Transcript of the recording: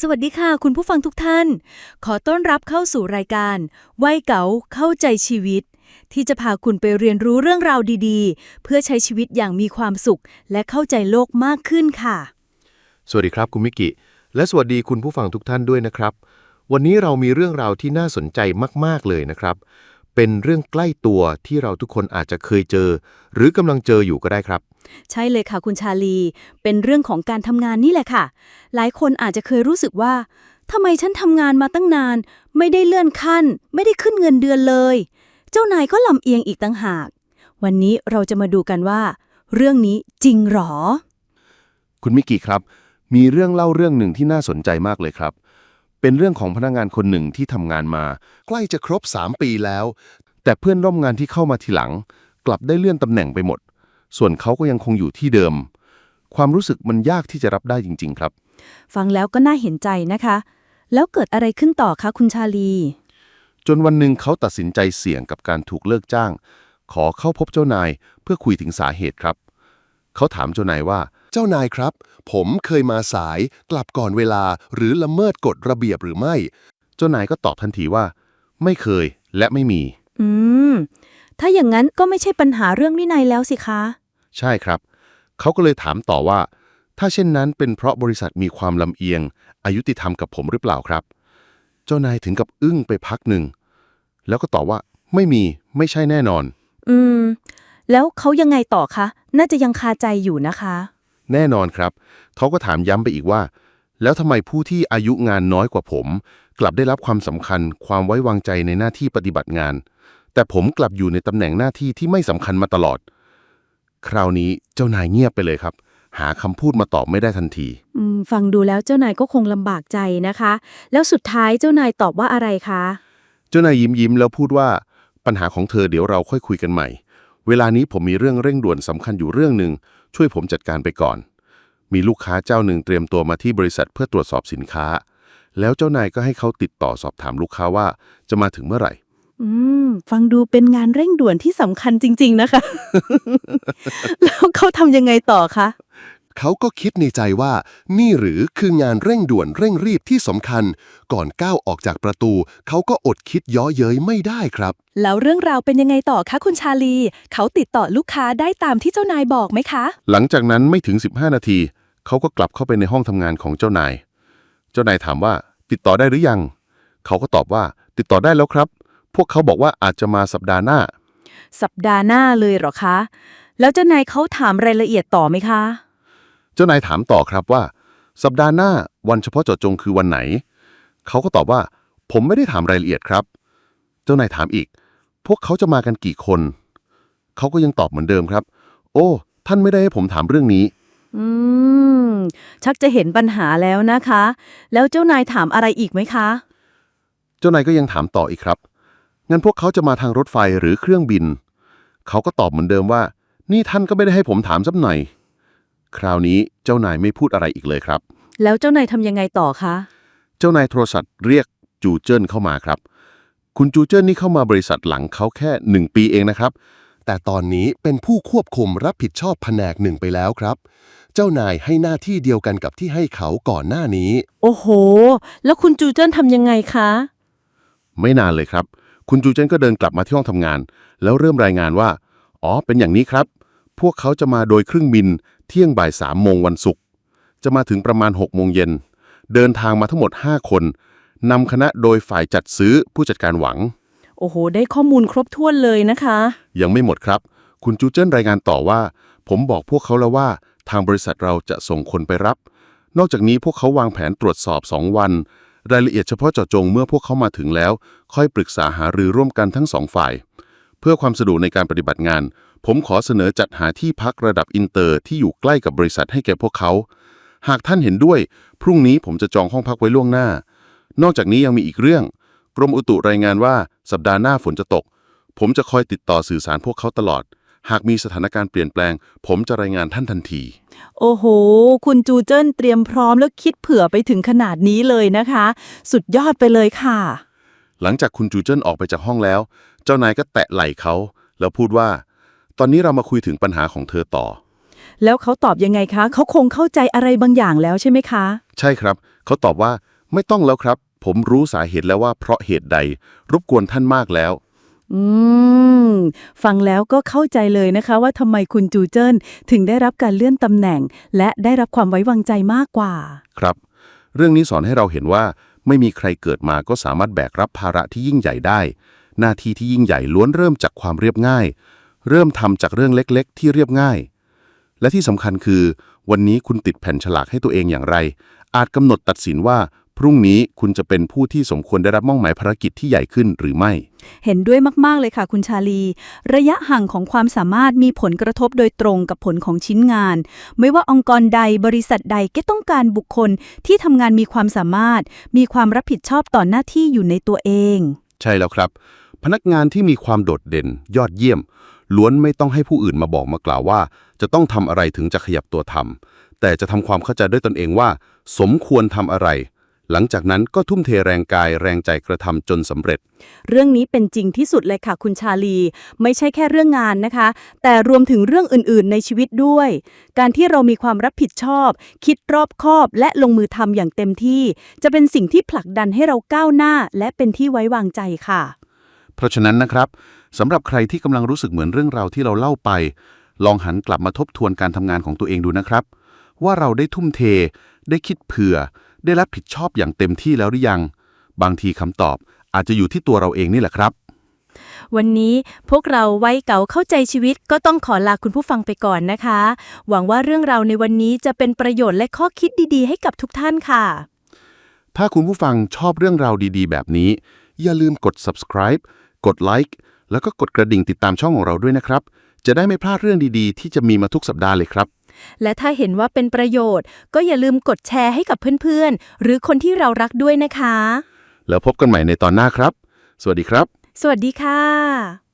สวัสดีค่ะ คุณผู้ฟังทุกท่าน ขอต้อนรับเข้าสู่รายการวัยเก๋าเข้าใจชีวิต ที่จะพาคุณไปเรียนรู้เรื่องราวดีๆ เพื่อใช้ชีวิตอย่างมีความสุข และเข้าใจโลกมากขึ้นค่ะ สวัสดีครับคุณมิกิ และสวัสดีคุณผู้ฟังทุกท่านด้วยนะครับ วันนี้เรามีเรื่องราวที่น่าสนใจมาก ๆ เลยนะครับ เป็นเรื่องใกล้ตัวที่เราทุกคนอาจจะเคยเจอ หรือกำลังเจออยู่ก็ได้ครับ ใช่เลยค่ะคุณชาลี เป็นเรื่องของการทำงานนี่แหละค่ะ หลายคนอาจจะเคยรู้สึกว่าทำไมฉันทำงานมาตั้งนาน ไม่ได้เลื่อนขั้น ไม่ได้ขึ้นเงินเดือนเลย เจ้านายก็ลำเอียงอีกต่างหาก วันนี้เราจะมาดูกันว่า เรื่องนี้จริงหรอ คุณมิกิครับ มีเรื่องเล่าเรื่องหนึ่งที่น่าสนใจมากเลยครับ เป็นเรื่องของพนักงานคนหนึ่งที่ทำงานมา ใกล้จะครบ 3 ปีแล้ว แต่เพื่อนร่วมงานที่เข้ามาทีหลัง กลับได้เลื่อนตำแหน่งไปหมด ส่วนเขาก็ยังคงอยู่ที่เดิม ความรู้สึกมันยากที่จะรับได้จริง ๆ ครับ ฟังแล้วก็น่าเห็นใจนะคะ แล้วเกิดอะไรขึ้นต่อคะคุณชาลี จนวันหนึ่งเขาตัดสินใจเสี่ยงกับการถูกเลิกจ้าง ขอเข้าพบเจ้านายเพื่อคุยถึงสาเหตุครับ เขาถามเจ้านายว่าเจ้านายครับ ผมเคยมาสายกลับก่อนเวลาหรือละเมิดกฎระเบียบหรือไม่ เจ้านายก็ตอบทันทีว่า ไม่เคยและไม่มี อืม ถ้าอย่างนั้นก็ไม่ใช่ปัญหาเรื่องวินัยแล้วสิคะ ใช่ครับ เขาก็เลยถามต่อว่า ถ้าเช่นนั้นเป็นเพราะบริษัทมีความลำเอียง อายุติธรรมกับผมหรือเปล่าครับ เจ้านายถึงกับอึ้งไปพักหนึ่ง แล้วก็ตอบว่า ไม่มีไม่ใช่แน่นอน อืม แล้วเขายังไงต่อคะ น่าจะยังคาใจอยู่นะคะ แน่นอนครับ เขาก็ถามย้ำไปอีกว่า แล้วทำไมผู้ที่อายุงานน้อยกว่าผม กลับได้รับความสำคัญความไว้วางใจในหน้าที่ปฏิบัติงาน แต่ผมกลับอยู่ในตำแหน่งหน้าที่ที่ไม่สำคัญมาตลอด คราวนี้เจ้านายเงียบไปเลยครับ หาคำพูดมาตอบไม่ได้ทันทีอืมฟังดูแล้วเจ้านายก็คงลำบากใจนะคะ แล้วสุดท้ายเจ้านายตอบว่าอะไรคะ เจ้านายยิ้มยิ้มแล้วพูดว่า ปัญหาของเธอเดี๋ยวเราค่อยคุยกันใหม่ เวลานี้ผมมีเรื่องเร่งด่วนสำคัญอยู่เรื่องหนึ่ง ช่วยผมจัดการไปก่อน มีลูกค้าเจ้าหนึ่งเตรียมตัวมาที่บริษัทเพื่อตรวจสอบสินค้า แล้วเจ้านายก็ให้เขาติดต่อสอบถามลูกค้าว่าจะมาถึงเมื่อไหร่ อืม ฟังดูเป็นงานเร่งด่วนที่สำคัญจริง ๆ นะคะ แล้วเขาทำยังไงต่อคะ เขาก็คิดในใจว่า นี่หรือคืองานเร่งด่วนเร่งรีบที่สำคัญ ก่อนก้าวออกจากประตู เขาก็อดคิดย้อเย้ยไม่ได้ครับ แล้วเรื่องราวเป็นยังไงต่อคะคุณชาลี เขาติดต่อลูกค้าได้ตามที่เจ้านายบอกไหมคะ หลังจากนั้นไม่ถึง 15 นาที เขาก็กลับเข้าไปในห้องทำงานของเจ้านาย เจ้านายถามว่า ติดต่อได้หรือยัง เขาก็ตอบว่า ติดต่อได้แล้วครับ พวกเขาบอกว่าอาจจะมาสัปดาห์หน้า สัปดาห์หน้าเลยเหรอคะ แล้วเจ้านายเขาถามรายละเอียดต่อไหมคะ เจ้านายถามต่อครับว่า สัปดาห์หน้าวันเฉพาะเจาะจงคือวันไหน เขาก็ตอบว่า ผมไม่ได้ถามรายละเอียดครับ เจ้านายถามอีก พวกเขาจะมากันกี่คน เขาก็ยังตอบเหมือนเดิมครับ โอ้ ท่านไม่ได้ให้ผมถามเรื่องนี้ อืม ชักจะเห็นปัญหาแล้วนะคะ แล้วเจ้านายถามอะไรอีกไหมคะ เจ้านายก็ยังถามต่ออีกครับ งั้นพวกเขาจะมาทางรถไฟหรือเครื่องบิน เขาก็ตอบเหมือนเดิมว่า นี่ท่านก็ไม่ได้ให้ผมถามสักหน่อย คราวนี้เจ้านายไม่พูดอะไรอีกเลยครับ แล้วเจ้านายทำยังไงต่อคะ เจ้านายโทรศัพท์เรียกจูเจิ้นเข้ามาครับ คุณจูเจิ้นนี่เข้ามาบริษัทหลังเขาแค่หนึ่งปีเองนะครับ แต่ตอนนี้เป็นผู้ควบคุมรับผิดชอบแผนกหนึ่งไปแล้วครับ เจ้านายให้หน้าที่เดียวกันกับที่ให้เขาก่อนหน้านี้ โอ้โห แล้วคุณจูเจิ้นทำยังไงคะ ไม่นานเลยครับ คุณจูเจิ้นก็เดินกลับมาที่ห้องทำงาน แล้วเริ่มรายงานว่า อ๋อ เป็นอย่างนี้ครับ พวกเขาจะมาโดยเครื่องบิน เที่ยงบ่ายสามโมงวันศุกร์จะมาถึงประมาณ6โมงเย็น เดินทางมาทั้งหมด 5 คนนำคณะโดยฝ่ายจัดซื้อผู้จัดการหวัง โอ้โห ได้ข้อมูลครบถ้วนเลยนะคะ ยังไม่หมดครับ คุณจูเจิ้นรายงานต่อว่า ผมบอกพวกเขาแล้วว่าทางบริษัทเราจะส่งคนไปรับ นอกจากนี้พวกเขาวางแผนตรวจสอบ 2 วัน รายละเอียดเฉพาะเจาะจงเมื่อพวกเขามาถึงแล้ว ค่อยปรึกษาหารือร่วมกันทั้งสองฝ่าย เพื่อความสะดวกในการปฏิบัติงาน ผมขอเสนอจัดหาที่พักระดับอินเตอร์ที่อยู่ใกล้กับบริษัทให้แก่พวกเขา หากท่านเห็นด้วย พรุ่งนี้ผมจะจองห้องพักไว้ล่วงหน้า นอกจากนี้ยังมีอีกเรื่อง กรมอุตุรายงานว่าสัปดาห์หน้าฝนจะตก ผมจะคอยติดต่อสื่อสารพวกเขาตลอด หากมีสถานการณ์เปลี่ยนแปลง ผมจะรายงานท่านทันที โอ้โห คุณจูเจิ้นเตรียมพร้อมแล้วคิดเผื่อไปถึงขนาดนี้เลยนะคะ สุดยอดไปเลยค่ะ หลังจากคุณจูเจิ้นออกไปจากห้องแล้ว เจ้านายก็แตะไหล่เขาแล้วพูดว่า ตอนนี้เรามาคุยถึงปัญหาของเธอต่อ แล้วเขาตอบยังไงคะ เขาคงเข้าใจอะไรบางอย่างแล้วใช่ไหมคะ ใช่ครับ เขาตอบว่าไม่ต้องแล้วครับ ผมรู้สาเหตุแล้วว่าเพราะเหตุใด รบกวนท่านมากแล้ว อืม ฟังแล้วก็เข้าใจเลยนะคะ ว่าทำไมคุณจูเจิ้นถึงได้รับการเลื่อนตำแหน่ง และได้รับความไว้วางใจมากกว่า ครับ เรื่องนี้สอนให้เราเห็นว่า ไม่มีใครเกิดมาก็สามารถแบกรับภาระที่ยิ่งใหญ่ได้ หน้าที่ที่ยิ่งใหญ่ล้วนเริ่มจากความเรียบง่าย เริ่มทำจากเรื่องเล็กๆ ที่เรียบง่าย และที่สำคัญคือ วันนี้คุณติดแผ่นฉลากให้ตัวเองอย่างไร อาจกำหนดตัดสินว่า พรุ่งนี้คุณจะเป็นผู้ที่สมควรได้รับมอบหมายภารกิจที่ใหญ่ขึ้นหรือไม่ เห็นด้วยมากๆเลยค่ะคุณชาลี ระยะห่างของความสามารถมีผลกระทบโดยตรงกับผลของชิ้นงาน ไม่ว่าองค์กรใดบริษัทใดก็ต้องการบุคคลที่ทำงานมีความสามารถ มีความรับผิดชอบต่อหน้าที่อยู่ในตัวเอง ใช่แล้วครับ พนักงานที่มีความโดดเด่น ยอดเยี่ยม ล้วนไม่ต้องให้ผู้อื่นมาบอกมากล่าวว่า จะต้องทำอะไรถึงจะขยับตัวทำแต่จะทำความเข้าใจด้วยตนเองว่า สมควรทำอะไร หลังจากนั้นก็ทุ่มเทแรงกายแรงใจกระทำจนสำเร็จ เรื่องนี้เป็นจริงที่สุดเลยค่ะคุณชาลี ไม่ใช่แค่เรื่องงานนะคะ แต่รวมถึงเรื่องอื่นๆ ในชีวิตด้วย การที่เรามีความรับผิดชอบ คิดรอบคอบและลงมือทำอย่างเต็มที่ จะเป็นสิ่งที่ผลักดันให้เราก้าวหน้า และเป็นที่ไว้วางใจค่ะ เพราะฉะนั้นนะครับสำหรับใครที่กำลังรู้สึกเหมือนเรื่องราวที่เราเล่าไป ลองหันกลับมาทบทวนการทำงานของตัวเองดูนะครับ ว่าเราได้ทุ่มเท ได้คิดเผื่อ ได้รับผิดชอบอย่างเต็มที่แล้วหรือยัง บางทีคำตอบอาจจะอยู่ที่ตัวเราเองนี่แหละครับ วันนี้พวกเราไว้เก่าเข้าใจชีวิตก็ต้องขอลาคุณผู้ฟังไปก่อนนะคะ หวังว่าเรื่องราวในวันนี้จะเป็นประโยชน์และข้อคิดดีๆ ให้กับทุกท่านค่ะ ถ้าคุณผู้ฟังชอบเรื่องราวดีๆ แบบนี้ อย่าลืมกด subscribe กดไลค์แล้วก็กดกระดิ่งติดตามช่องของเราด้วยนะครับ จะได้ไม่พลาดเรื่องดีๆ ที่จะมีมาทุกสัปดาห์เลยครับ และถ้าเห็นว่าเป็นประโยชน์ ก็อย่าลืมกดแชร์ให้กับเพื่อนๆ หรือคนที่เรารักด้วยนะคะ แล้วพบกันใหม่ในตอนหน้าครับ สวัสดีครับ สวัสดีค่ะ